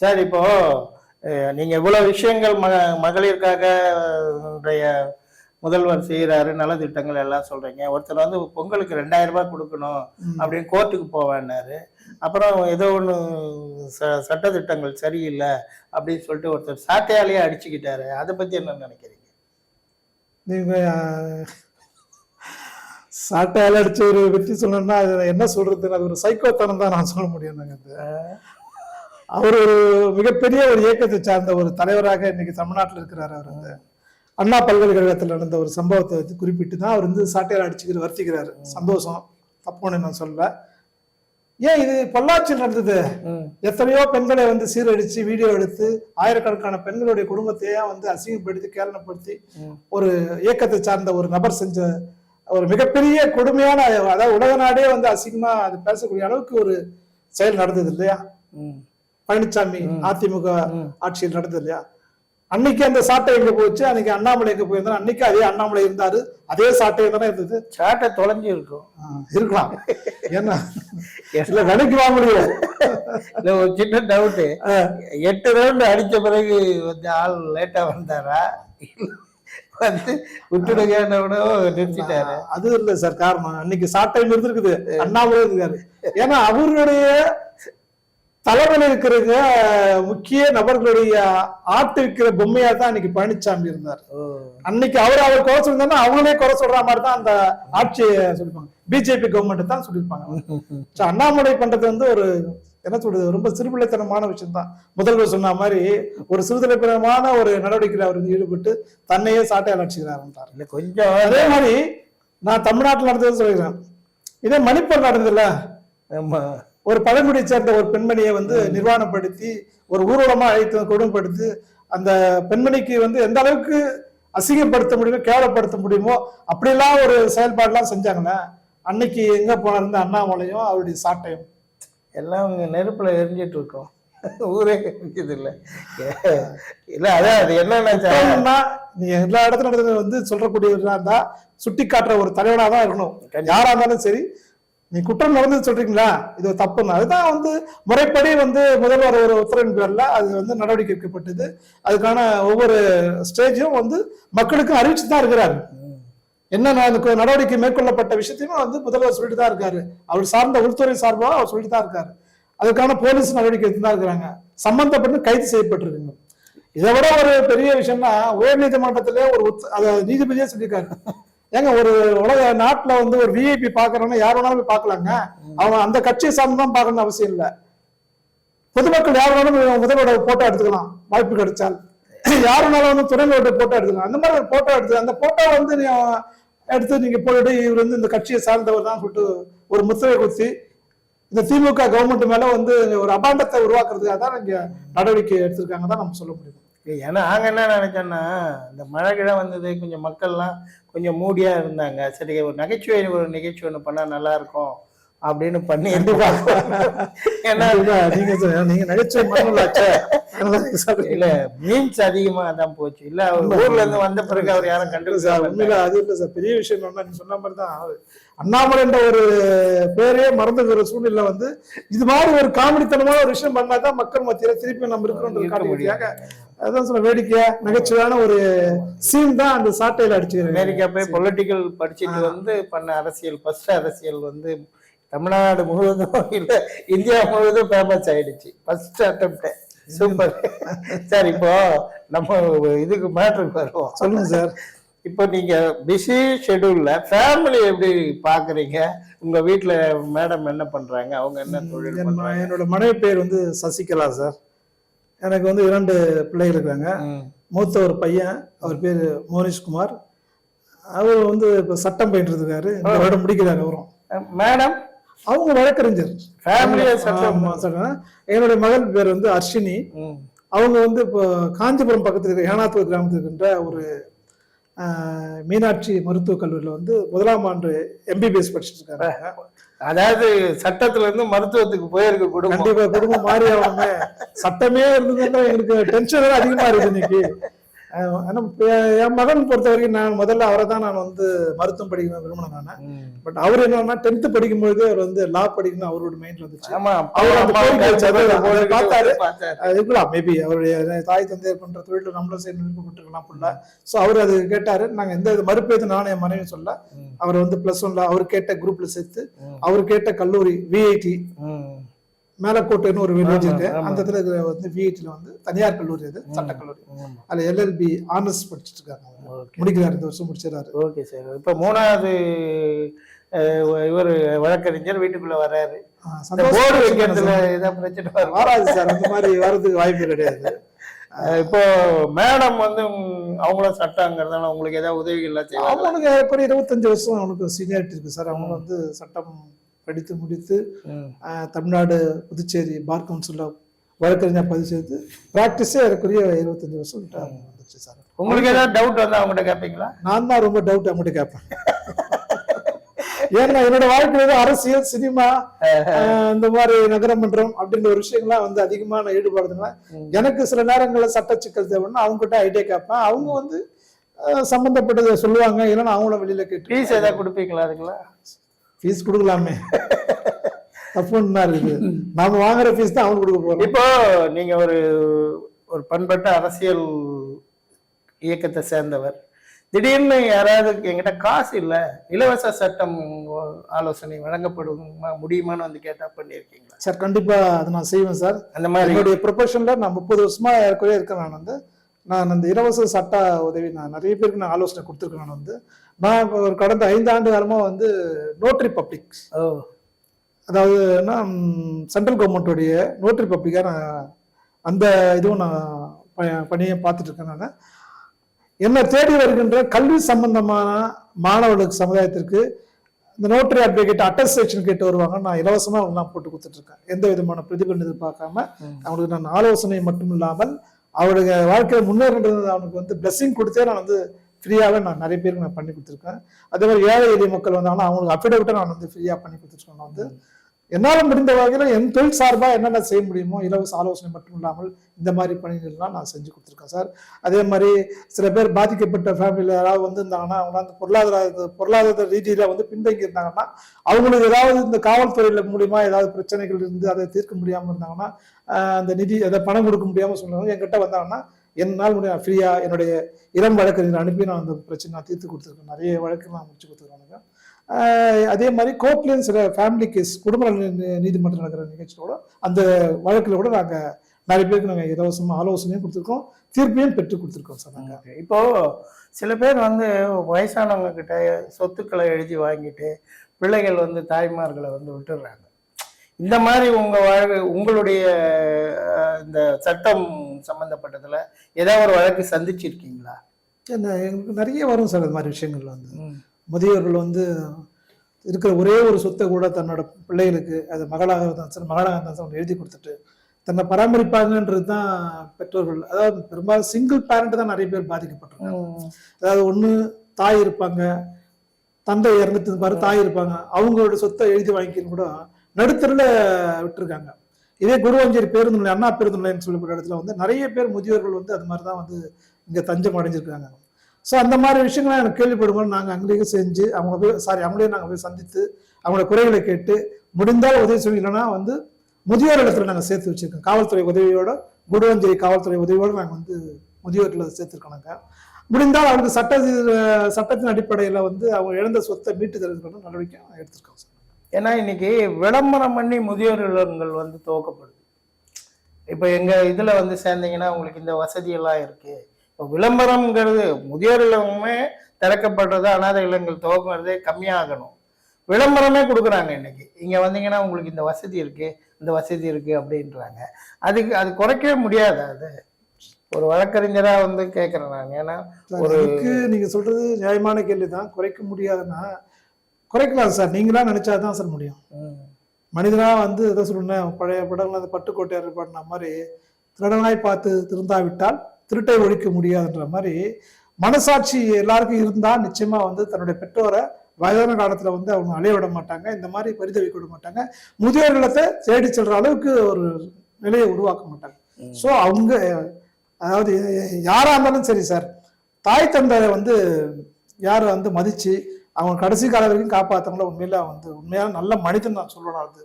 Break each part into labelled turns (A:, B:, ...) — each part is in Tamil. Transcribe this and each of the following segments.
A: சார் இப்போ நீங்க இவ்வளவு விஷயங்கள் ம மகளிருக்காக முதல்வர் செய்யறாரு நலத்திட்டங்கள் எல்லாம் சொல்றீங்க. ஒருத்தர் வந்து பொங்கலுக்கு ரெண்டாயிரம் ரூபாய் கொடுக்கணும் அப்படின்னு கோர்ட்டுக்கு போவேன்னாரு. அப்புறம் ஏதோ ஒன்று ச சட்டத்திட்டங்கள் சரியில்லை அப்படின்னு சொல்லிட்டு ஒருத்தர் சாட்டையாலேயே அடிச்சுக்கிட்டாரு. அதை பத்தி என்ன நினைக்கிறீங்க?
B: நீங்க சாட்டையால அடிச்ச ஒரு வெற்றி சொல்லணும்னா அது என்ன சொல்றது அது ஒரு சைக்கோத்தனம் தான் நான் சொல்ல முடியும். நாங்க அது. அவர் ஒரு மிகப்பெரிய ஒரு இயக்கத்தை சார்ந்த ஒரு தலைவராக இன்னைக்கு தமிழ்நாட்டில் இருக்கிறார் அவர். வந்து அண்ணா பல்கலைக்கழகத்தில் நடந்த ஒரு சம்பவத்தை வந்து குறிப்பிட்டு தான் அவர் வந்து சாட்டையால் அடிச்சுக்கிற வருத்திக்கிறாரு. சந்தோஷம். தப்புன்னு நான் சொல்ல ஏன் இது பொள்ளாச்சியில் நடந்தது? எத்தனையோ பெண்களை வந்து சீரடிச்சு வீடியோ எடுத்து ஆயிரக்கணக்கான பெண்களுடைய குடும்பத்தையே வந்து அசிங்கப்படுத்தி
A: கேளனப்படுத்தி
B: ஒரு இயக்கத்தை சார்ந்த ஒரு நபர் செஞ்ச ஒரு மிகப்பெரிய கொடுமையான அதாவது உலக நாடே வந்து அசிங்கமா அது பேசக்கூடிய அளவுக்கு ஒரு செயல் நடந்தது இல்லையா?
A: ம்
B: பழனிசாமி அதிமுக. ஆட்சியில் நடந்தது இல்லையா? அன்னைக்கு அந்த சாட்டை எங்க போச்சு? அன்னைக்கு அண்ணாமலை எங்க போயிருந்தா அன்னைக்கு அதே அண்ணாமலை இருந்தாரு. அதே சாட்டை தானே இருந்தது.
A: சாட்டை தொலைஞ்சு இருக்கும்.
B: இருக்கலாம். ஏன்னா விலைக்கு வாங்க முடியாது.
A: இல்ல ஒரு சின்ன டவுட்டு எட்டு ரவுண்டு அடிச்ச பிறகு வந்து ஆள் லேட்டா வந்தாரா? வந்து விட்டுடுங்கன்னு நிறுத்திட்டாரு.
B: அது இல்ல சார் காரணம். அன்னைக்கு சாட்டை இருந்திருக்குது அண்ணாமலை இருக்காரு ஏன்னா அவருடைய தலைமையில் இருக்கிறவங்க முக்கிய நபர்களுடைய ஆட்டு இருக்கிற பொம்மையா தான் அன்னைக்கு பழனிசாமி இருந்தார். அன்னைக்கு அவர் அவர் குறை சொல்லியிருந்தா அவங்களே குறை சொல்ற மாதிரி தான் அந்த ஆட்சியை சொல்லிப்பாங்க பிஜேபி கவர்மெண்ட் தான் சொல்லியிருப்பாங்க. அண்ணாமலை பண்றது வந்து ஒரு என்ன சொல்றது ரொம்ப சிறுபிள்ளைத்தனமான விஷயம் தான் முதல்வர் சொன்ன மாதிரி ஒரு சிறுதலைத்தனமான ஒரு நடவடிக்கையில் அவர் வந்து ஈடுபட்டு தன்னையே சாட்டையால் அடிச்சுக்கிறார்
A: இல்ல கொஞ்சம்
B: அதே மாதிரி நான் தமிழ்நாட்டில் நடந்தது சொல்லிக்கிறேன். இதே மணிப்பூர் நடந்ததுல ஒரு பழங்குடியை சேர்ந்த ஒரு பெண்மணியை வந்து நிர்வாணப்படுத்தி ஒரு ஊர்வலமா அழைத்து கொடுமைப்படுத்தி அந்த பெண்மணிக்கு வந்து எந்த அளவுக்கு அசிங்கப்படுத்த முடியுமோ கேவலப்படுத்த முடியுமோ அப்படிலாம் ஒரு செயல்பாடுலாம் செஞ்சாங்கன்னா அன்னைக்கு எங்க போனாருந்த அண்ணாமலையும் அவருடைய சாட்டையும்.
A: எல்லாம் அவங்க நெருப்புல எரிஞ்சிட்டு இருக்கோம். ஊரே இருக்குது இல்ல. இல்ல அதான் அது என்னன்னா
B: நீ எல்லா இடத்துல வந்து சொல்றக்கூடியவர்களா இருந்தா சுட்டி காட்டுற ஒரு தலைவனா தான் இருக்கணும். யாரா இருந்தாலும் சரி நீ குற்றம் நடந்தது சொல்றீங்களா? இது ஒரு தப்புன்னு. அதுதான் வந்து முறைப்படி வந்து முதல்வர் ஒரு உத்தரவின் பேர்ல அது வந்து நடவடிக்கை எடுக்கப்பட்டது. அதுக்கான ஒவ்வொரு ஸ்டேஜும் வந்து மக்களுக்கும் அறிவிச்சு தான் இருக்கிறாரு. என்ன நடவடிக்கை மேற்கொள்ளப்பட்ட விஷயத்தையும் வந்து முதல்வர் சொல்லிட்டு தான் இருக்காரு. அவர் சார்ந்த உள்துறை சார்பாக அவர் சொல்லிட்டு தான் இருக்காரு. அதுக்கான போலீஸ் நடவடிக்கை எடுத்து தான் இருக்கிறாங்க. சம்பந்தப்பட்டு கைது செய்யப்பட்டிருக்குங்க. இதை விட ஒரு பெரிய விஷயம்னா உயர் நீதிமன்றத்திலே ஒரு அதை நீதிபதியே சொல்லியிருக்காரு. ஏங்க ஒரு உலக நாட்டுல வந்து ஒரு விஐபி பாக்குறவங்க யார் வேணாலும் போய் பார்க்கலாங்க. அவன் அந்த கட்சியை சார்ந்து தான் பார்க்கணும்னு அவசியம் இல்லை. பொதுமக்கள் யார் வேணாலும் முதல்வரோட போட்டோ எடுத்துக்கலாம். வாய்ப்பு கிடைச்சால். யார் வேணாலும் வந்து துணைகளோட போட்டோ எடுத்துக்கலாம். அந்த மாதிரி ஒரு போட்டோ எடுத்து அந்த போட்டோ வந்து எடுத்து நீங்க போட்டுட்டு இவர் வந்து இந்த கட்சியை சார்ந்தவர் தான் சொல்லிட்டு ஒரு முத்திரை குத்தி இந்த திமுக கவர்மெண்ட் மேல வந்து ஒரு அபாண்டத்தை உருவாக்குறதுக்காக தான் இங்க நடவடிக்கை எடுத்திருக்காங்க தான் நம்ம சொல்ல முடியும்.
A: ஏன்னா நாங்கள் என்ன நினைச்சோம்னா இந்த மழை கிழ வந்தது கொஞ்சம் மக்கள்லாம் கொஞ்சம் மூடியாக இருந்தாங்க. சரி ஒரு நகைச்சுவை ஒரு நிகழ்ச்சி ஒன்று பண்ணால் நல்லாயிருக்கும் அப்படின்னு பண்ணி ஏன்னா
B: நீங்க நீங்க நகைச்சுவை.
A: இல்ல மீன்ஸ் அதிகமா தான் போச்சு. இல்ல அவர் ஊர்ல இருந்து வந்த பிறகு அவர் யாரும் கண்டுபிடிச்சாங்க
B: உண்மையில அது இல்ல சார். பெரிய விஷயம் என்னன்னா நீங்க சொன்ன மாதிரி தான் அண்ணாமலை என்ற ஒரு பேரே மறந்துக்கிற சூழ்நிலை வந்து இது மாதிரி ஒரு காமெடித்தனமான ஒரு விஷயம் பண்ணாதான் மக்கள் மத்தியில திருப்பி நம்ம இருக்கிறோம்
A: இருக்க முடியாது.
B: காட்டுறதுக்காக அதான் சொல்ல வேடிக்கையா நகைச்சுவையான ஒரு சீன் தான் அந்த சாட்டையில அடிச்சுக்கிறேன்
A: அமெரிக்கா போய் பொலிட்டிக்கல் படிச்சுட்டு வந்து பண்ண அரசியல் ஃபர்ஸ்ட் அரசியல் வந்து தமிழ்நாடு முழுவதும் இல்ல இந்தியா முழுவதும் ஃபேமஸ் ஆயிடுச்சு. ஃபர்ஸ்ட் அட்டம்ப்ட் சூப்பர் சார் இப்போ நம்ம இதுக்கு மேட்ருக்கு வருவோம்.
B: சொல்லுங்க சார்.
A: இப்போ நீங்க பிஸி ஷெட்யூல்ல ஃபேமிலி எப்படி பாக்குறீங்க? உங்க வீட்ல மேடம் என்ன பண்றாங்க? அவங்க என்ன தொழில் பண்றாங்க?
B: என்னோட மனைவி பேர் வந்து சசிகலா சார். எனக்கு வந்து இரண்டு பிள்ளைகள் இருக்காங்க. மூத்த ஒரு பையன் அவர் பேர் மோனிஷ்குமார் அவர் வந்து இப்போ சட்டம் பயின்று இருக்காரு. இந்த வருடம் முடிக்கிறாரு அவரும்.
A: மேடம்
B: அவங்க வழக்கறிஞர்.
A: ஃபேமிலியை சட்டம்.
B: என்னுடைய மகள் பேர் வந்து அர்ஷினி. அவங்க வந்து இப்போ காஞ்சிபுரம் பக்கத்தில் இருக்கிற ஏனாத்தூர் கிராமத்தில் இருக்கின்ற ஒரு மீனாட்சி மருத்துவக் கல்லூரியில் வந்து முதலாம் ஆண்டு எம்பிபிஎஸ் படிச்சுட்டு இருக்காங்க
A: அதாவது சட்டத்துல இருந்து மருத்துவத்துக்கு போயிருக்க குடும்பம்.
B: கண்டிப்பா குடும்பம் மாறி ஆகணுமே. சட்டமே இருந்ததுன்னா எங்களுக்கு டென்ஷன் அதிகமா இருக்கு இன்னைக்கு. என் மகன் பொறுத்த வரைக்கும் நான் முதல்ல அவரை தான் நான் வந்து மருத்துவம் படிக்கணும் விரும்பினேன் நான். பட் அவர் என்னன்னா டென்த் படிக்கும்போது அவர் வந்து லா படிக்கணும் அவரோட மைண்ட்ல வந்துச்சு பார்த்தாரு. இருக்கலாம் மேபி அவருடைய தாய் தந்தையர் பண்ற தொழில நம்மளும் சேர்ந்து விருப்பப்பட்டிருக்கலாம் புள்ள சோ அவர் அது கேட்டாரு நாங்க எந்த இது மறுப்பு எது நானும் என் மனைவி சொல்ல. அவர் வந்து பிளஸ் ஒன்ல அவர் கேட்ட குரூப்ல சேர்த்து. அவர் கேட்ட கல்லூரி விஐடி. மேலக்கோட்டைன்னு ஒரு வில்லேஜ் இருக்கு. அந்த இடத்துல இருக்கிற வந்து விஐடில வந்து தனியார் கல்லூரி அது சட்டக்கல்லூரி. அதுல எல்எல்பி ஆனர்ஸ் படிச்சுட்டு இருக்காங்க முடிக்கிறாரு இந்த வருஷம் முடிச்சிடறாரு.
A: Okay sir. இப்ப மூணாவது இவர் வழக்கறிஞர் வீட்டுக்குள்ள வர்றாரு. போர்டு வைக்கிறதுல. ஏதாவது பிரச்சனை
B: வராது? சார். அந்த மாதிரி வர்றதுக்கு வாய்ப்பு கிடையாது.
A: இப்போ மேடம் வந்து உம், அவங்களும் சட்டங்கிறதுனால உங்களுக்கு ஏதாவது உதவிகள்லாம் செய்வாங்க
B: அவனுக்கு ஏறக்குறைய இருபத்தஞ்சு வருஷம் அவனுக்கு சீனியாரிட்டி இருக்கு சார். அவங்க வந்து சட்டம் படித்து முடித்து தமிழ்நாடு புதுச்சேரி பார் கவுன்சிலில் வழக்கறிஞர் பதிவு செய்து ப்ராக்டிஸே ஏறக்குறைய இருபத்தஞ்சு வருஷம் வந்துச்சு சார்.
A: உங்களுக்கு ஏதாவது டவுட் வந்து அவங்ககிட்ட கேட்பீங்களா
B: நான் தான் ரொம்ப டவுட் அவங்ககிட்ட கேட்பேன் ஏன்னா என்னோட வாழ்க்கையில அரசியல் சினிமா இந்த மாதிரி நகரமன்றம் அப்படின்ற ஒரு விஷயங்கள்லாம் வந்து அதிகமான ஈடுபாடுதுன்னா எனக்கு சில நேரங்களில் சட்ட சிக்கல் தேவைன்னா அவங்க கிட்ட ஐடியா கேட்பேன் அவங்க வந்து ஆஹ், சம்பந்தப்பட்டதை சொல்லுவாங்க இல்லைன்னா அவங்கள வெளியில கேட்டு
A: ஃபீஸ் ஏதாவது கொடுப்பீங்களா அதுக்கெல்லாம்?
B: ஃபீஸ் கொடுக்கலாமே. தப்புன்னா இருக்குது. நாம வாங்குற ஃபீஸ் தான் அவனுக்கு கொடுக்க போறோம்.
A: இப்போ நீங்க ஒரு ஒரு பண்பட்ட அரசியல் இயக்கத்தை சேர்ந்தவர் திடீர்னு யாராவது என்கிட்ட காசு இல்ல இலவச சட்டம் ஆலோசனை வழங்கப்படும் முடியுமான்னு வந்து கேட்டா பண்ணியிருக்கீங்களா?
B: சார் கண்டிப்பா அதை நான் செய்வேன் சார்
A: அந்த மாதிரி.
B: என்னுடைய ப்ரொஃபஷன்ல நான் முப்பது வருஷமா ஏற்கனவே இருக்கேன் நான் வந்து நான் அந்த இலவச சட்ட உதவி நான் நிறைய பேருக்கு நான் ஆலோசனை கொடுத்துருக்கேன் நான் வந்து. நான் இப்ப ஒரு கடந்த ஐந்து ஆண்டு காலமா வந்து நோட்ரி பப்ளிக்
A: ஓ.
B: அதாவது சென்ட்ரல் கவர்மெண்ட்டுடைய நோட்ரி பப்ளிக்காக நான் அந்த இதுவும் நான் பணியை பார்த்துட்டு இருக்கேன் நான். என்னை தேடி வருகின்ற கல்வி சம்பந்தமான மாணவர்களுக்கு சமுதாயத்திற்கு இந்த நோட்டரி அட்வொகேட் அட்டஸ்டேஷன் கேட்டு வருவாங்க நான் இலவசமா நான் போட்டு கொடுத்துட்டு இருக்கேன். எந்த விதமான பிரதிபலன் எதிர்பார்க்காம. அவங்களுக்கு நான் ஆலோசனை மட்டும் இல்லாமல் அவருடைய வாழ்க்கையில் முன்னேறது அவனுக்கு வந்து பிளெஸிங் கொடுத்தே நான் வந்து ஃப்ரீயாகவே நான் நிறைய பேருக்கு நான் பண்ணி கொடுத்துருக்கேன். அதே மாதிரி ஏழை எளிய மக்கள் வந்தாங்கன்னா அவங்களுக்கு அஃபிடவிட்டாக நான் வந்து ஃப்ரீயாக பண்ணி கொடுத்துருக்கேன். நான் வந்து என்னால் முடிந்த வகையில் என் தொழில் சார்பாக என்னென்ன செய்ய முடியுமோ இலவச ஆலோசனை மட்டும் இல்லாமல் இந்த மாதிரி பணிகள்லாம் நான் செஞ்சு கொடுத்துருக்கேன் சார். அதே மாதிரி சில பேர் பாதிக்கப்பட்ட ஃபேமிலியில் யாராவது வந்து இருந்தாங்கன்னா அவங்க வந்து பொருளாதார பொருளாதார ரீதியில் வந்து பின்தங்கி இருந்தாங்கன்னா அவங்களுக்கு ஏதாவது இந்த காவல்துறையில் மூலிமா ஏதாவது பிரச்சனைகள் இருந்து அதை தீர்க்க முடியாமல் இருந்தாங்கன்னா அந்த நிதி அதை பணம் கொடுக்க முடியாமல் சொன்னாங்க என்கிட்ட வந்தாங்கன்னா என்னால் முடியும் ஃப்ரீயாக என்னுடைய இளம் வழக்கறிஞர் அனுப்பி நான் அந்த பிரச்சனை நான் தீர்த்து கொடுத்துருக்கேன். நிறைய வழக்கு நான் முடிச்சு கொடுத்துருக்கேன். அதே மாதிரி கோர்ட்லேயும் சில ஃபேமிலி கேஸ் குடும்ப நீதிமன்றம் நடக்கிற நிகழ்ச்சியோட அந்த வழக்கில் கூட நாங்கள் நிறைய பேருக்கு நாங்கள் இலவசமாக ஆலோசனையும் கொடுத்துருக்கோம். தீர்ப்பையும் பெற்று கொடுத்துருக்கோம் சார் நாங்கள்
A: இப்போ சில பேர் வந்து வயசானவங்க கிட்ட சொத்துக்களை எழுதி வாங்கிட்டு பிள்ளைகள் வந்து தாய்மார்களை வந்து விட்டுடுறாங்க. இந்த மாதிரி உங்கள் வாழ்வு உங்களுடைய இந்த சட்டம் சம்பந்தப்பட்டதுல ஏதாவது ஒரு வழக்கு சந்திச்சிருக்கீங்களா?
B: என்ன எங்களுக்கு நிறைய வரும் சார் அது மாதிரி விஷயங்கள் வந்து. முதியோர்கள் வந்து இருக்கிற ஒரே ஒரு சொத்தை கூட தன்னோட பிள்ளைகளுக்கு அது மகளாக இருந்தாலும் சரி மகளாக இருந்தாலும் சரி எழுதி கொடுத்துட்டு தன்னை பராமரிப்பாங்கன்றது தான் பெற்றோர்கள். அதாவது பெரும்பாலும் சிங்கிள் பேரண்ட் தான் நிறைய பேர் பாதிக்கப்பட்டிருக்காங்க. அதாவது ஒண்ணு தாய் இருப்பாங்க தந்தை இறந்துட்டு பாரு தாய் இருப்பாங்க அவங்களோட சொத்தை எழுதி வாங்கிக்கின்னு கூட நடுத்தருல விட்டுருக்காங்க. இதே குருவஞ்சேரி பேருந்து நிலையம் அண்ணா பேருந்து நிலையம்னு சொல்லப்பட்ட இடத்துல வந்து நிறைய பேர் முதியோர்கள் வந்து அது மாதிரி தான் வந்து இங்கே தஞ்சம் அடைஞ்சிருக்காங்க. ஸோ அந்த மாதிரி விஷயங்கள்லாம் எனக்கு கேள்விப்படும்போது நாங்கள் அங்கேயே செஞ்சு அவங்க போய் சாரி அவங்களே நாங்கள் போய் சந்தித்து அவங்களோட குறைகளை கேட்டு முடிந்தால் உதவி செய்யலைன்னா வந்து முதியோர் இடத்துல நாங்கள் சேர்த்து வச்சுருக்கோம். காவல்துறை உதவியோட குடுவஞ்சேரி காவல்துறை உதவியோட நாங்கள் வந்து முதியோர்களை சேர்த்துருக்கோம் நாங்கள் முடிந்தால் அவருக்கு சட்ட சட்டத்தின் அடிப்படையில் வந்து அவங்க இழந்த சொத்தை மீட்டு தருவதற்கான நடவடிக்கை எடுத்திருக்கோம் சார்
A: ஏன்னா இன்னைக்கு விளம்பரம் பண்ணி முதியோர் இல்லங்கள் வந்து துவக்கப்படுது. இப்போ எங்க இதுல வந்து சேர்ந்தீங்கன்னா உங்களுக்கு இந்த வசதி எல்லாம் இருக்கு. இப்போ விளம்பரம்ங்கிறது முதியோர் இல்லமே திறக்கப்படுறது அனாதை இல்லங்கள் துவக்கிறது கம்மியாகணும். விளம்பரமே கொடுக்குறாங்க இன்னைக்கு. இங்க வந்தீங்கன்னா உங்களுக்கு இந்த வசதி இருக்கு இந்த வசதி இருக்கு அப்படின்றாங்க. அதுக்கு அது குறைக்கவே முடியாது அது. ஒரு வழக்கறிஞரா வந்து கேட்கறேன் நான். ஏன்னா ஒரு
B: நீங்கள் சொல்கிறது சொல்றது நியாயமான கேள்வி தான் குறைக்க முடியாதுன்னா குறைக்கலாம் சார். நீங்களா நினைச்சா தான் சார் முடியும்.
A: ம்,
B: மனிதனா வந்து எதை சொல்லணும் பழைய படங்கள் அந்த பட்டுக்கோட்டையார் பாடின மாதிரி திருடனாய் பார்த்து திருந்தாவிட்டால் திருட்டை ஒழிக்க முடியாதுன்ற மாதிரி மனசாட்சி எல்லாருக்கும் இருந்தா நிச்சயமா வந்து தன்னுடைய பெற்றோரை வயதான காலத்துல வந்து அவங்க அலைய விட மாட்டாங்க. இந்த மாதிரி பரிதவிக்க விட மாட்டாங்க. முதியோர் இல்லத்தை தேடி செல்ற அளவுக்கு ஒரு நிலையை உருவாக்க மாட்டாங்க. ஸோ அவங்க அதாவது யாரா இருந்தாலும் சரி சார். தாய் தந்தையை வந்து யார் வந்து மதிச்சு அவங்க கடைசி கால வரைக்கும் காப்பாற்றவங்கள உண்மையில வந்து உண்மையான நல்ல மனிதன் நான் சொல்லணும் அது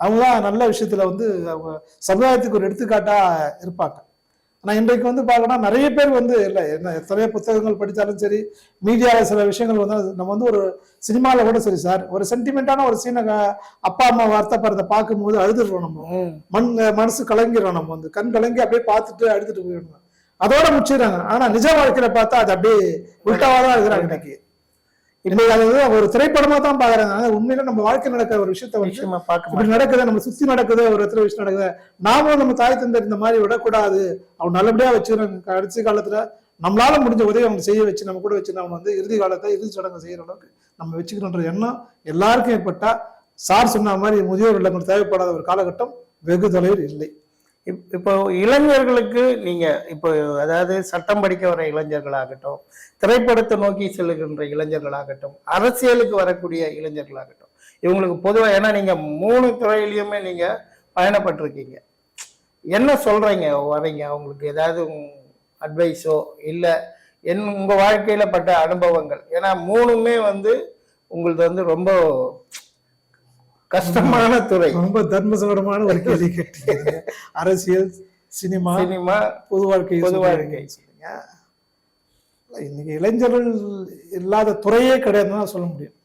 B: அவங்க தான் நல்ல விஷயத்துல வந்து அவங்க சமுதாயத்துக்கு ஒரு எடுத்துக்காட்டா இருப்பாங்க. ஆனால் இன்றைக்கு வந்து பார்க்கணும் நிறைய பேர் வந்து இல்லை என்ன எத்தனையோ புத்தகங்கள் படித்தாலும் சரி மீடியாவில் சில விஷயங்கள் வந்து நம்ம வந்து ஒரு சினிமாவில் கூட சரி சார் ஒரு சென்டிமெண்ட்டான ஒரு சீனை அப்பா அம்மா வருத்தப்படுறத பார்க்கும்போது அழுதுடுறோம் நம்ம. மண் மனசு கலங்கிடும் நம்ம வந்து. கண் கலங்கி அப்படியே பார்த்துட்டு அழுதுட்டு போயிடணும் அதோட முடிச்சிடுறாங்க. ஆனால் நிஜ வாழ்க்கையில பார்த்தா அது அப்படியே உல்ட்டாவாக தான் இருக்கிறாங்க இன்னைக்கு இன்னைக்கு அது ஒரு திரைப்படமா தான் பாக்குறாங்க உண்மையில நம்ம வாழ்க்கையில் நடக்கிற ஒரு விஷயத்த வந்து
A: விஷயமா பார்க்க
B: இப்படி நடக்குது நம்ம சுத்தி நடக்குது ஒரு இடத்துல விஷயம் நடக்குது. நாமளும் நம்ம தாய் தந்தை இந்த மாதிரி விடக்கூடாது. அவன் நல்லபடியா வச்சுக்கிறோம் கடைசி காலத்துல நம்மளால முடிஞ்ச உதவி அவங்க செய்ய வச்சு நம்ம கூட வச்சு நம்ம வந்து இறுதி காலத்தை இறுதி சடங்கு செய்யற அளவுக்கு நம்ம வச்சுக்கணுன்ற எண்ணம் எல்லாருக்கும் ஏற்பட்டா சார் சொன்ன மாதிரி முதியோர் இல்லங்கள் தேவைப்படாத ஒரு காலகட்டம் வெகு தொலைவில் இல்லை.
A: இப்- இப்போ இளைஞர்களுக்கு நீங்கள் இப்போ அதாவது சட்டம் படிக்க வர இளைஞர்களாகட்டும் திரைப்படத்தை நோக்கி செல்லுகின்ற இளைஞர்களாகட்டும் அரசியலுக்கு வரக்கூடிய இளைஞர்களாகட்டும் இவங்களுக்கு பொதுவாக ஏன்னா நீங்கள் மூணு துறையிலையுமே நீங்கள் பயணப்பட்டிருக்கீங்க. என்ன சொல்கிறீங்க வரீங்க? அவங்களுக்கு ஏதாவது அட்வைஸோ இல்லை என் உங்கள் வாழ்க்கையில் பட்ட அனுபவங்கள்? ஏன்னா மூணுமே வந்து உங்களது வந்து ரொம்ப கஷ்டமான துறை
B: ரொம்ப தர்மசங்கரமான ஒரு கேள்வி கேட்டீங்க அரசியல் சினிமா
A: சினிமா
B: பொது வாழ்க்கை
A: பொது. வாழ்க்கை.
B: இன்னைக்கு இளைஞர்கள் இல்லாத துறையே கிடையாதுன்னு தான் சொல்ல முடியும்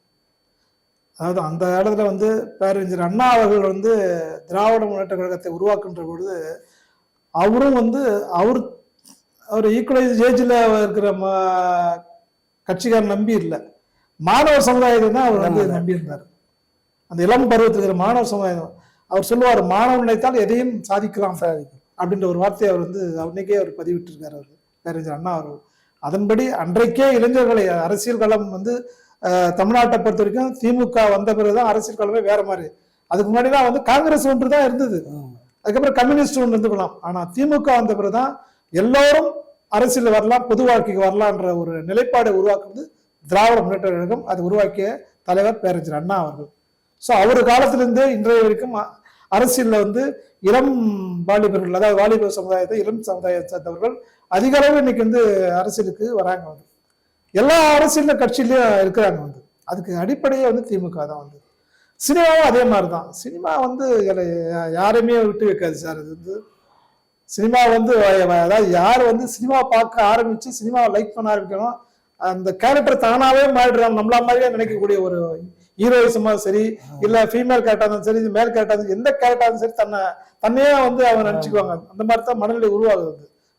B: அதாவது அந்த இடத்துல வந்து பேரறிஞர் அண்ணா அவர்கள் வந்து திராவிட முன்னேற்ற கழகத்தை உருவாக்குன்ற பொழுது அவரும் வந்து அவர் அவர் ஈக்குவலைஸ் ஏஜ்ல இருக்கிற ம- கட்சிக்காரர் நம்பி இல்லை மாணவர் சமுதாயத்தை தான் அவர் வந்து
A: ஆமாங்க.
B: அந்த இளம் பருவத்தில் இருக்கிற மாணவர் சமுதாயம். அவர் சொல்லுவார் மாணவன் நினைத்தால் எதையும் சாதிக்கலாம் அப்படின்ற ஒரு வார்த்தையை அவர் வந்து அன்னைக்கே அவர் பதிவிட்டிருக்கார் அவர். பேரறிஞர் அண்ணா அவர்கள். அதன்படி அன்றைக்கே இளைஞர்களை அரசியல் களம் வந்து தமிழ்நாட்டை பொறுத்த வரைக்கும் திமுக வந்த பிறகுதான் அரசியல் களமே வேற மாதிரி. அதுக்கு முன்னாடி தான் வந்து காங்கிரஸ் ஒன்று தான் இருந்தது. அதுக்கப்புறம் கம்யூனிஸ்ட் ஒன்று இருந்துக்கலாம். ஆனால் திமுக வந்த பிறகுதான் எல்லோரும் அரசியல் வரலாம் பொது வாழ்க்கைக்கு வரலான்ற ஒரு நிலைப்பாடை உருவாக்குறது திராவிட முன்னேற்ற கழகம். அதை உருவாக்கிய தலைவர் பேரறிஞர் அண்ணா அவர்கள். ஸோ அவர் காலத்திலிருந்தே இன்றைய வரைக்கும் அரசியலில் வந்து இளம் வாலிபர்கள் அதாவது வாலிபர் சமுதாயத்தை இளம் சமுதாயத்தை சேர்ந்தவர்கள் அதிக அளவு இன்னைக்கு வந்து அரசியலுக்கு வராங்க வந்து. எல்லா அரசியல் கட்சியிலையும் இருக்கிறாங்க வந்து. அதுக்கு அடிப்படையே வந்து திமுக தான் வந்து. சினிமாவும் அதே மாதிரி தான் சினிமா வந்து இதுல யாரையுமே விட்டு வைக்காது சார். இது வந்து சினிமா வந்து அதாவது யார் வந்து சினிமா பார்க்க ஆரம்பித்து சினிமாவை லைக் பண்ண ஆரம்பிக்கணும் அந்த கேரக்டர் தானாகவே மாறிடுறாங்க நம்மளா மாதிரியே நினைக்கக்கூடிய ஒரு ஹீரோயிசமா சரி இல்ல ஃபீமேல் கேரக்டா இருந்தாலும் சரி மேல் கேரக்டா இருந்தாலும் எந்த கேரக்டா இருந்தாலும் சரி தன்னை தன்னையே வந்து அவங்க நினைச்சுக்குவாங்க. அந்த மாதிரி தான் மனநிலை உருவாகுது.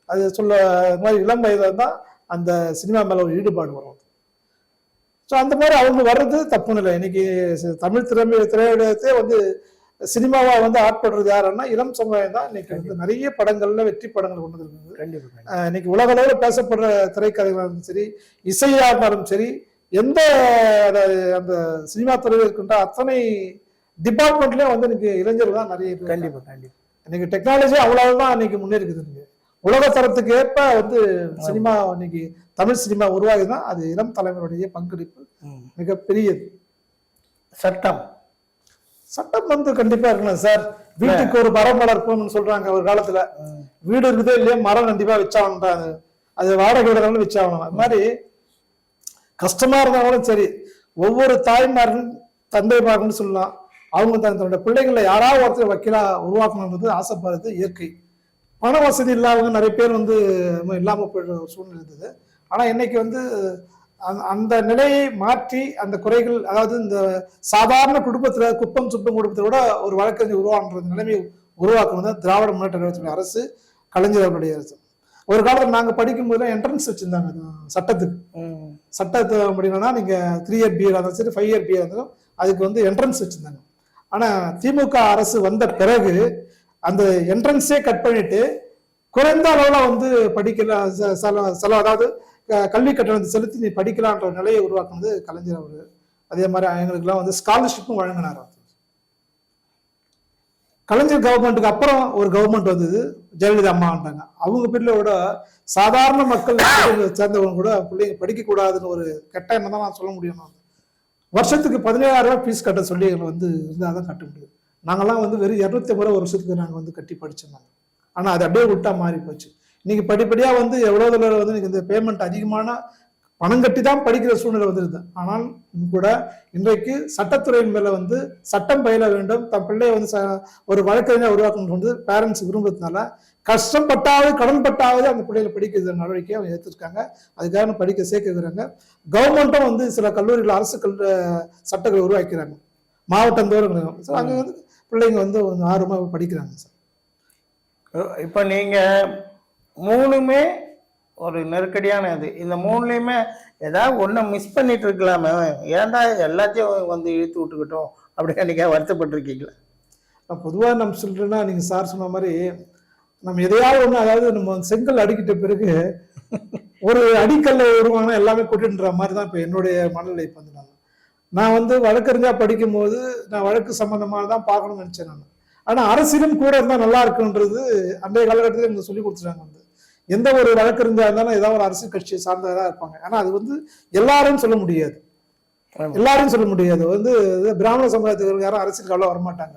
B: அது. சொல்ல மாதிரி இளம் வயதுல தான் அந்த சினிமா மேல ஒரு ஈடுபாடு வரும். ஸோ அந்த மாதிரி அவங்க வர்றது தப்பு இல்லை இன்னைக்கு தமிழ் திறமை திரையுலகத்தே வந்து சினிமாவா வந்து ஆட்படுறது யாருன்னா இளம் சமுதாயம் தான். இன்னைக்கு வந்து நிறைய படங்கள்ல வெற்றி படங்கள் கொண்டு அஹ் இன்னைக்கு உலக அளவில் பேசப்படுற திரைக்கதைகளாக இருந்தாலும் சரி இசையா இருந்தாலும் சரி எந்த அந்த சினிமா துறையில் இருக்கின்ற அத்தனை டிபார்ட்மெண்ட்லயும் வந்து இன்னைக்கு இளைஞர்கள் தான் நிறைய பேர் இருக்காங்க.
A: கண்டிப்பா கண்டிப்பா.
B: இன்னைக்கு டெக்னாலஜி அவ்வளவுதான் இன்னைக்கு முன்னேறிக்குது இன்னைக்கு உலக தரத்துக்கு ஏற்ப வந்து சினிமா இன்னைக்கு தமிழ் சினிமா உருவாகிதான் அது இளம் தலைவருடைய பங்களிப்பு. மிகப்பெரியது.
A: சட்டம்.
B: சட்டம் வந்து கண்டிப்பா இருக்கணும் சார். வீட்டுக்கு ஒரு மரம் வளர்ப்போம்னு சொல்றாங்க ஒரு காலத்துல. வீடு இருக்குதோ இல்லையோ மரம் கண்டிப்பா வச்சாகணுன்றாங்க அது. வாடகை விடுறவங்களும் வச்சாகணும். அது மாதிரி கஷ்டமா இருந்தாலும் சரி ஒவ்வொரு தாய்மார்களும் தந்தைமார்களும் சொல்லலாம். அவங்க தன்னுடைய பிள்ளைகளை யாராவது ஒருத்தர் வக்கீலா உருவாக்கணுன்றது ஆசைப்படுறது இயற்கை. பண வசதி இல்லாதவங்க நிறைய பேர் வந்து இல்லாமல் போயிடுற ஒரு சூழ்நிலை இருந்தது. ஆனால் இன்னைக்கு வந்து அந்த- அந்த நிலையை மாற்றி அந்த குறைகள் அதாவது இந்த சாதாரண குடும்பத்தில் குப்பம் சுப்பம் குடும்பத்தை விட ஒரு வழக்கறிஞர் உருவாக்குற நிலைமையை உருவாக்கணும் தான் திராவிட முன்னேற்ற கழகத்தினுடைய அரசு கலைஞர் அவருடைய அரசு. ஒரு காலத்தில் நாங்கள் படிக்கும் என்ட்ரன்ஸ் வச்சுருந்தாங்க சட்டத்துக்கு. சட்டத்தை முடியலன்னா நீங்கள் த்ரீ இயர் பிஏ இருந்தாலும் சரி ஃபைவ் இயர் பிஏ இருந்தாலும் அதுக்கு வந்து என்ட்ரன்ஸ் வச்சுருந்தாங்க. ஆனால் திமுக அரசு வந்த பிறகு அந்த என்ட்ரன்ஸே கட் பண்ணிட்டு குறைந்த அளவில் வந்து படிக்கலாம் செலவு அதாவது க- கல்வி கட்டணத்தை செலுத்தி நீ படிக்கலான்ற நிலையை உருவாக்குனது கலைஞர் அவர் அதே மாதிரி எங்களுக்கெல்லாம் வந்து ஸ்காலர்ஷிப்பும் வழங்கினார் கலைஞர் கவர்மெண்ட்டுக்கு அப்புறம் ஒரு கவர்மெண்ட் வந்தது ஜெயலலிதா அம்மா அவங்க பிள்ளையோட சாதாரண மக்கள் சேர்ந்தவங்க கூட பிள்ளைங்க படிக்க கூடாதுன்னு ஒரு கெட்ட எண்ணம் தான் நான் சொல்ல முடியும். நான். வருஷத்துக்கு பதினேழாயிரம் ரூபாய் ஃபீஸ் கட்ட சொல்லி எங்களை வந்து இருந்தால் தான் கட்ட முடியும். நாங்கள்லாம் வந்து வெறும் இரநூத்தி ஐம்பது ரூபா ஒரு வருஷத்துக்கு நாங்கள் வந்து கட்டி படிச்சிருந்தோம் ஆனால் அது அப்படியே விட்டா மாறி போச்சு. இன்னைக்கு படிப்படியாக வந்து எவ்வளோ தடவை வந்து இன்னைக்கு இந்த பேமெண்ட் அதிகமான பணம் கட்டி தான் படிக்கிற சூழ்நிலை வந்துருது ஆனால் கூட இன்றைக்கு சட்டத்துறையின் மேல வந்து சட்டம் பயில வேண்டும். தன் பிள்ளையை வந்து ச- ஒரு வழக்கறிஞர் உருவாக்கணும் வந்து பேரண்ட்ஸ் விரும்புறதுனால கஷ்டப்பட்டாவது கடன் பட்டாவது அந்த பிள்ளைகளை படிக்கிற நடவடிக்கையை அவங்க எடுத்துருக்காங்க. அதுக்காக படிக்க சேர்க்கிறாங்க. கவர்மெண்ட்டும் வந்து சில கல்லூரிகள் அரசு கல் சட்டங்களை உருவாக்கிறாங்க. மாவட்டம் தோறும் ஸோ அங்கே வந்து பிள்ளைங்க வந்து கொஞ்சம் ஆர்வமாக படிக்கிறாங்க சார்.
A: இப்போ நீங்க மூணுமே ஒரு நெருக்கடியான இது. இந்த மூணுலேயுமே ஏதாவது ஒன்றை மிஸ் பண்ணிட்டு இருக்கலாமே ஏன்டா எல்லாத்தையும் வந்து இழுத்து விட்டுக்கிட்டோம் அப்படின்னு நீங்க வருத்தப்பட்டிருக்கீங்களா?
B: பொதுவாக நம்ம சொல்கிறேன்னா நீங்கள் சார் சொன்ன மாதிரி நம்ம எதையாவது ஒன்று அதாவது நம்ம செங்கல் அடிக்கிட்ட பிறகு ஒரு அடிக்கல்ல உருவானா எல்லாமே கொட்டுன்ற மாதிரி தான் இப்போ என்னுடைய மனநிலை இப்போ வந்து நான். நான் வந்து வழக்கறிஞா படிக்கும்போது நான் வழக்கு சம்மந்தமாக தான் பார்க்கணும்னு நினச்சேன் நான். ஆனால் அரசியலும் கூட இருந்தால் நல்லா இருக்குன்றது அன்றைய காலகட்டத்தில் எங்களுக்கு சொல்லி கொடுத்துட்டாங்க வந்து. எந்த ஒரு வழக்கறிஞா இருந்தாலும் ஏதாவது ஒரு அரசியல் கட்சியை சார்ந்ததாக இருப்பாங்க. ஆனா அது வந்து எல்லாரும் சொல்ல முடியாது. எல்லாரும் சொல்ல முடியாது. வந்து இது பிராமண சமுதாயத்துக்கு யாரும் அரசியல் அவ்வளோ வரமாட்டாங்க.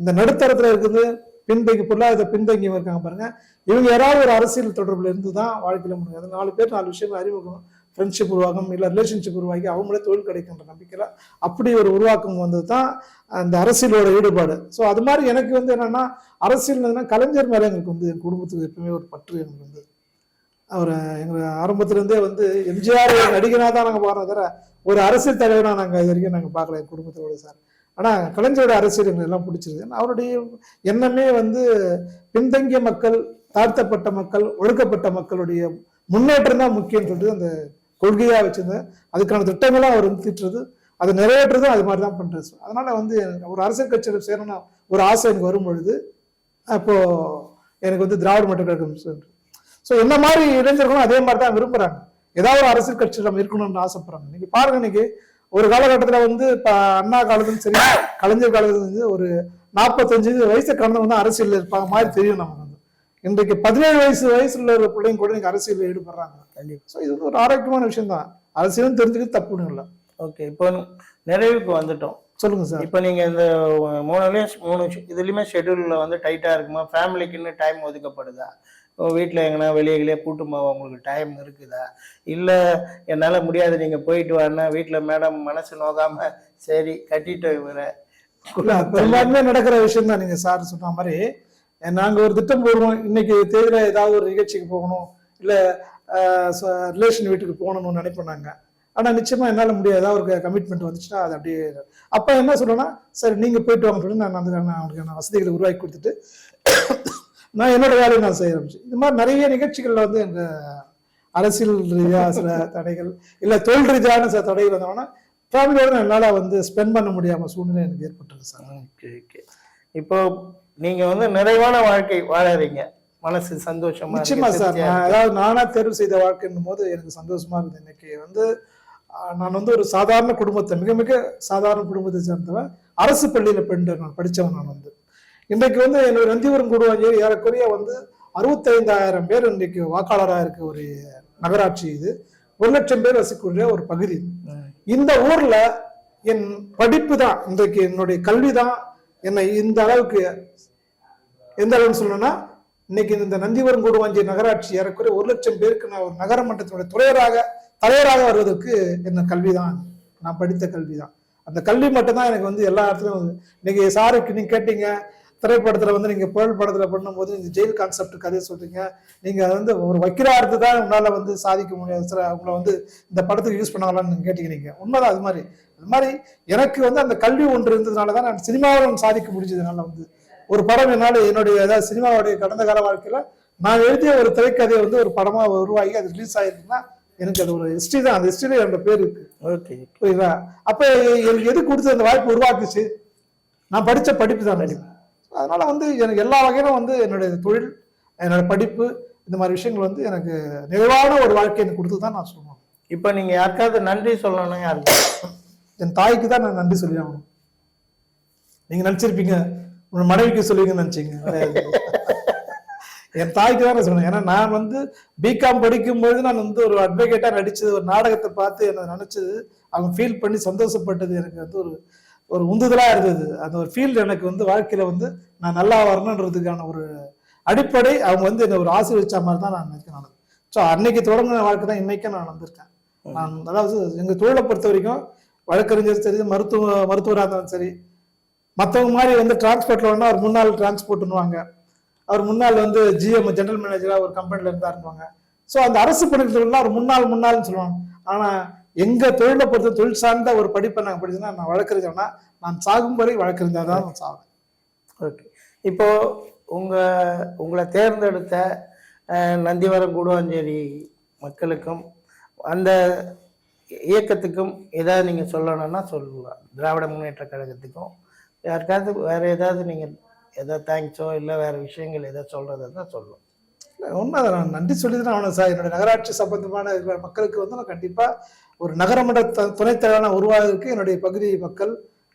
B: இந்த நடுத்தரத்துல இருக்குது பின்தங்கி பொருளாதார பின்தங்கி இருக்காங்க பாருங்க. இவங்க யாராவது ஒரு அரசியல் தொடர்புல இருந்து தான் வாழ்க்கையில முடியும் அது நாலு பேர் நாலு விஷயம் அறிமுகம் ஃப்ரெண்ட்ஷிப் உருவாகும் இல்லை ரிலேஷன்ஷிப் உருவாகி அவங்களே தொழில் கிடைக்கின்ற நம்பிக்கையில் அப்படி ஒரு உருவாக்கம் வந்து தான் அந்த அரசியலோட ஈடுபாடு. ஸோ அது மாதிரி எனக்கு வந்து என்னென்னா அரசியல் கலைஞர் மேலே எங்களுக்கு வந்து என் குடும்பத்துக்கு எப்பவுமே ஒரு பற்று எனக்கு வந்து. அவர் எங்களை ஆரம்பத்திலேருந்தே வந்து எம்ஜிஆர் நடிகனாக தான் நாங்கள் பாடுறோம் தவிர ஒரு அரசியல் தலைவராக நாங்கள் இது வரைக்கும் நாங்கள் பார்க்கல என் குடும்பத்தோட சார். ஆனால் கலைஞரோட அரசியல் எங்களுக்கு எல்லாம் பிடிச்சிருக்கு அவருடைய எண்ணமே வந்து பின்தங்கிய மக்கள் தாழ்த்தப்பட்ட மக்கள் ஒடுக்கப்பட்ட மக்களுடைய முன்னேற்றம் தான் முக்கியம் சொல்லிட்டு அந்த கொள்கையாக வச்சிருந்தேன் அதுக்கான திட்டங்களாக அவர் வந்து திட்டுறது அதை நிறைவேற்றுறதும் அது மாதிரி தான் பண்ணுறது அதனால் வந்து ஒரு அரசியல் கட்சியில் சேரணும் ஒரு ஆசை எனக்கு வரும் பொழுது அப்போது எனக்கு வந்து திராவிட மட்ட கழகம் ஸோ என்ன மாதிரி இளைஞர்களும் அதே மாதிரி தான் விரும்புறாங்க. ஏதாவது ஒரு அரசியல் கட்சியில் நம்ம இருக்கணும்னு ஆசைப்படுறாங்க. இன்னைக்கு பாருங்க இன்னைக்கு ஒரு காலகட்டத்தில் வந்து இப்போ அண்ணா காலத்துலேயும் சரி கலைஞர் காலத்துல வந்து ஒரு நாற்பத்தஞ்சு வயசு கடந்தவங்க தான் அரசியலில் இருப்பாங்க மாதிரி தெரியும் நமக்கு. இன்றைக்கு பதினேழு வயசு வயசுல இருக்கிற பிள்ளைங்க கூட இன்னைக்கு அரசியல் ஈடுபடுறாங்க.
A: கண்டிப்பா.
B: ஸோ இது வந்து ஒரு ஆரோக்கியமான விஷயம் தான் அரசியலும் தெரிஞ்சுக்கிறது தப்புன்னு இல்லை.
A: ஓகே இப்போ நிறைவுக்கு வந்துட்டோம்.
B: சொல்லுங்க சார்.
A: இப்போ நீங்க இந்த மூணுலயும் மூணு இதுலயுமே ஷெட்யூல்ல வந்து டைட்டா இருக்குமா? ஃபேமிலிக்குன்னு டைம் ஒதுக்கப்படுதா? வீட்டில் எங்கன்னா வெளியே கூட்டு போக உங்களுக்கு டைம் இருக்குதா? இல்லை என்னால் முடியாது நீங்கள் போயிட்டு வரனா வீட்டில் மேடம் மனசு நோகாம சரி கட்டிட்டு
B: இல்ல, பெரும்பான்மையா நடக்கிற விஷயம் தான் நீங்க சார் சொன்ன மாதிரி நாங்கள் ஒரு திட்டம் போடுவோம் இன்னைக்கு தேதியில ஏதாவது ஒரு நிகழ்ச்சிக்கு போகணும். இல்லை ரிலேஷன் வீட்டுக்கு போகணும்னு நினைப்போம் நாங்கள் ஆனால் நிச்சயமாக என்னால் முடியாது. ஏதாவது ஒரு கமிட்மெண்ட் வந்துச்சுன்னா அது அப்படியே அப்போ என்ன சொல்லணும்னா சரி நீங்கள் போயிட்டு வாங்க சொல்லி நான் அந்த நான் அவங்களுக்கான வசதிகளை உருவாக்கி கொடுத்துட்டு நான் என்னோட வேலையை நான் செய்ய ஆரம்பிச்சேன். இந்த மாதிரி நிறைய நிகழ்ச்சிகளில் வந்து எங்கள் அரசியல் ரீதியாக சில தடைகள் இல்லை தொழில் ரீதியான சில தடைகள் வந்தோம்னா ஃபேமிலியோட என்னால் வந்து ஸ்பெண்ட் பண்ண முடியாமல் சூழ்நிலை எனக்கு ஏற்பட்டுருக்கு சார்.
A: ஓகே ஓகே இப்போ நீங்க வந்து நிறைவான வாழ்க்கை வாழறீங்க. மனசு சந்தோஷமா
B: நிச்சயமா சார். அதாவது நானா தேர்வு செய்த வாழ்க்கைன்னும் போது எனக்கு சந்தோஷமா இருந்தது இன்னைக்கு. வந்து நான் வந்து ஒரு சாதாரண குடும்பத்தை மிக மிக சாதாரண குடும்பத்தை சேர்ந்தவன். அரசு பள்ளியில பெண்டு நான் படிச்சவன் நான் வந்து. இன்றைக்கு வந்து என்னோட நந்திபுரம் கூடுவாஞ்சேரி ஏறக்குறைய வந்து அறுபத்தைந்தாயிரம் பேர் இன்றைக்கு வாக்காளராக இருக்க ஒரு நகராட்சி இது. ஒரு லட்சம் பேர் வசிக்கக்கூடிய ஒரு பகுதி. இந்த ஊர்ல என் படிப்பு தான். இன்றைக்கு என்னுடைய கல்வி தான். என்னை இந்த அளவுக்கு எந்த அளவுன்னு சொல்லணும்னா இன்னைக்கு இந்த நந்திவரம் கூடுவாஞ்சி நகராட்சி ஏறக்குறைய ஒரு லட்சம் பேருக்கு நான் ஒரு நகர மன்றத்தினுடைய துறையராக தலைவராக வருவதற்கு என்ன கல்வி தான் நான் படித்த கல்வி தான் அந்த கல்வி மட்டும்தான் எனக்கு வந்து எல்லா இடத்துலையும் வந்து இன்னைக்கு சாருக்கு நீங்க கேட்டீங்க திரைப்படத்துல வந்து நீங்க புகழ் படத்துல பண்ணும்போது இந்த ஜெயில் கான்செப்ட் கதையை சொல்றீங்க. நீங்க வந்து ஒரு வக்கீலார்த்து தான் உங்களால வந்து சாதிக்க முடியாது சில உங்களை வந்து இந்த படத்துக்கு யூஸ் பண்ணாங்களான்னு நீங்க கேட்டீங்க உண்மைதான் அது மாதிரி. அது மாதிரி எனக்கு வந்து அந்த கல்வி ஒன்று இருந்ததுனால தான் நான் சினிமாவில் சாதிக்க முடிஞ்சதுனால வந்து ஒரு படம் என்னால் என்னுடைய அதாவது சினிமாவுடைய கடந்த கால வாழ்க்கையில நான் எழுதிய ஒரு திரைக்கதையை வந்து ஒரு படமா உருவாகி அது ரிலீஸ் ஆயிருக்குன்னா எனக்கு அது ஒரு ஹிஸ்டரி தான். அந்த ஹிஸ்டரியில என்னோட பேர் இருக்கு.
A: ஓகே
B: புரியுதா? அப்ப எனக்கு எது கொடுத்து அந்த வாய்ப்பு உருவாக்குச்சு? நான் படிச்ச படிப்பு தான் அது. அதனால வந்து எனக்கு எல்லா வகையிலும் வந்து என்னுடைய தொழில் என்னோட படிப்பு இந்த மாதிரி விஷயங்கள் வந்து எனக்கு நிறைவான ஒரு வாழ்க்கை எனக்கு கொடுத்து தான் நான் சொல்லுவேன்
A: இப்போ நீங்க யாருக்காவது நன்றி சொல்லணும் யாருக்கு?
B: என் தாய்க்கு தான் நான் நன்றி சொல்லி ஆகணும். நீங்க நினைச்சிருப்பீங்க உன் மனைவிக்கு சொல்லுவீங்கன்னு நினைச்சீங்க. என் தாய்க்கு தான் சொன்னேன் ஏன்னா நான் வந்து பிகாம் படிக்கும்பொழுது நான் வந்து ஒரு அட்வொகேட்டா நடிச்சது ஒரு நாடகத்தை பார்த்து என்ன நினைச்சது அவங்க ஃபீல் பண்ணி சந்தோஷப்பட்டது எனக்கு வந்து ஒரு ஒரு உந்துதலா இருந்தது. அந்த ஒரு ஃபீல்டு எனக்கு வந்து வாழ்க்கையில வந்து நான் நல்லா வரணுன்றதுக்கான ஒரு அடிப்படை அவங்க வந்து என்ன ஒரு ஆசீர்வச்ச மாதிரி தான் நான் நினைக்கிறேன் நான். ஸோ அன்னைக்கு தொடங்கின வாழ்க்கை தான் இன்னைக்கும் நான் வந்திருக்கேன். நான் அதாவது எங்க தொழிலை பொறுத்த வரைக்கும் வழக்கறிஞர் சரி மருத்துவ மருத்துவராக இருந்தாலும் சரி மற்றவங்க மாதிரி வந்து டிரான்ஸ்போர்ட்ல வேணா அவர் முன்னாள் டிரான்ஸ்போர்ட்னுவாங்க அவர் முன்னாள் வந்து ஜிஎம் ஜெனரல் மேனேஜராக ஒரு கம்பெனியில் இருந்தாருவாங்க ஸோ அந்த அரசு பணிகள்லாம் ஒரு முன்னாள் முன்னாள்னு சொல்லுவாங்க. ஆனால் எங்கள் தொழிலை பொறுத்த தொழில் சார்ந்த ஒரு படிப்பை நாங்கள் படிச்சுன்னா நான் வழக்கறிஞர்னா நான் சாகும் வரை வழக்கறிஞர் தான் நான் சாவேன்.
A: ஓகே இப்போ உங்கள் உங்களை தேர்ந்தெடுத்த நந்திவரம் கூடுவாஞ்சேரி மக்களுக்கும் அந்த இயக்கத்துக்கும் ஏதாவது நீங்கள் சொல்லணும்னா சொல்லலாம் திராவிட முன்னேற்ற கழகத்துக்கும் யாருக்காவது வேறு ஏதாவது நீங்கள் ஏதாவது தேங்க்ஸோ இல்லை வேறு விஷயங்கள் ஏதாவது சொல்கிறது தான் சொல்லலாம்
B: உண்மை நான் நன்றி சொல்லி தான் ஆகணும் சார். என்னுடைய நகராட்சி சம்பந்தமான மக்களுக்கு வந்து நான் கண்டிப்பாக ஒரு நகரமன்ற த- துணைத்தலைவராக உருவாகிறதுக்கு என்னுடைய பகுதி மக்கள்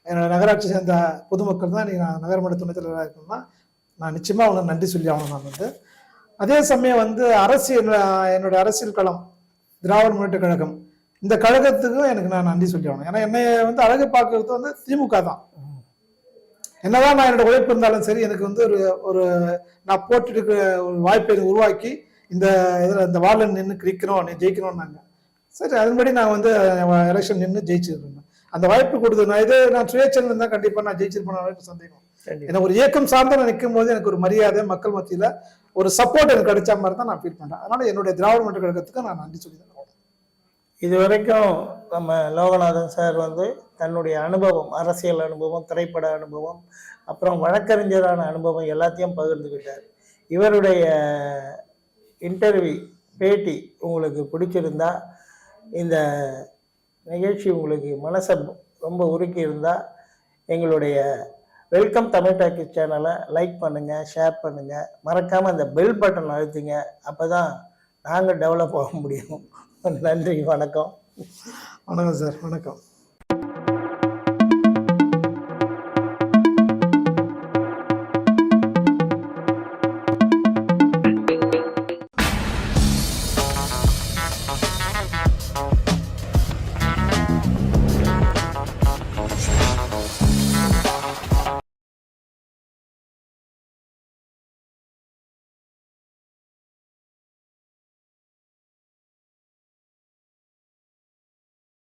B: என்னோட நகராட்சி சேர்ந்த பொதுமக்கள் தான் நீங்கள் நகரமன்ற துணைத் தலைவராக இருக்கணும்னா நான் நிச்சயமாக அவங்க நன்றி சொல்லி ஆகணும் நான் வந்து. அதே சமயம் வந்து அரசு என்னுடைய அரசியல் களம் திராவிட முன்னேற்ற கழகம். இந்த கழகத்துக்கும் எனக்கு நான் நன்றி சொல்லி ஆகணும். ஏன்னா என்னை வந்து அழகு பார்க்கறது வந்து திமுக தான். என்னதான் நான் என்னோட உழைப்பு இருந்தாலும் சரி எனக்கு வந்து ஒரு ஒரு நான் போட்டுட்டு ஒரு வாய்ப்பை உருவாக்கி இந்த இதில் இந்த வார்டில் நின்று கிரிக்கணும் நீ ஜெயிக்கணும்னாங்க சரி அதன்படி நான் வந்து எலெக்ஷன் நின்று ஜெயிச்சிருக்கேன் அந்த வாய்ப்பு கொடுத்து நான் இதே நான் சுயேட்சன் இருந்தால் கண்டிப்பாக நான் ஜெயிச்சிருப்பேன் அளவுக்கு சந்தேகம். எனக்கு ஒரு இயக்கம் சார்ந்து நான் நிற்கும் போது எனக்கு ஒரு மரியாதை மக்கள் மத்தியில் ஒரு சப்போர்ட் எனக்கு கிடைச்ச மாதிரி தான் நான் ஃபீல் பண்ணுறேன் அதனால என்னுடைய திராவிட முன்னேற்ற கழகத்துக்கு நான் நன்றி சொல்லி.
A: இது வரைக்கும் நம்ம லோகநாதன் சார் வந்து தன்னுடைய அனுபவம் அரசியல் அனுபவம் திரைப்பட அனுபவம் அப்புறம் வழக்கறிஞரான அனுபவம் எல்லாத்தையும் பகிர்ந்துக்கிட்டார் இவருடைய இன்டர்வியூ பேட்டி உங்களுக்கு பிடிச்சிருந்தா இந்த நிகழ்ச்சி உங்களுக்கு மனசை ரொம்ப உருக்கி இருந்தால் எங்களுடைய வெல்கம் தமிழ் டாக்கி சேனலை லைக் பண்ணுங்கள் ஷேர் பண்ணுங்கள் மறக்காமல் அந்த பெல் பட்டன் அழுத்துங்க. அப்போ தான் நாங்கள் டெவலப் ஆக முடியும். நன்றி வணக்கம்.
B: வணக்கம் சார் வணக்கம்.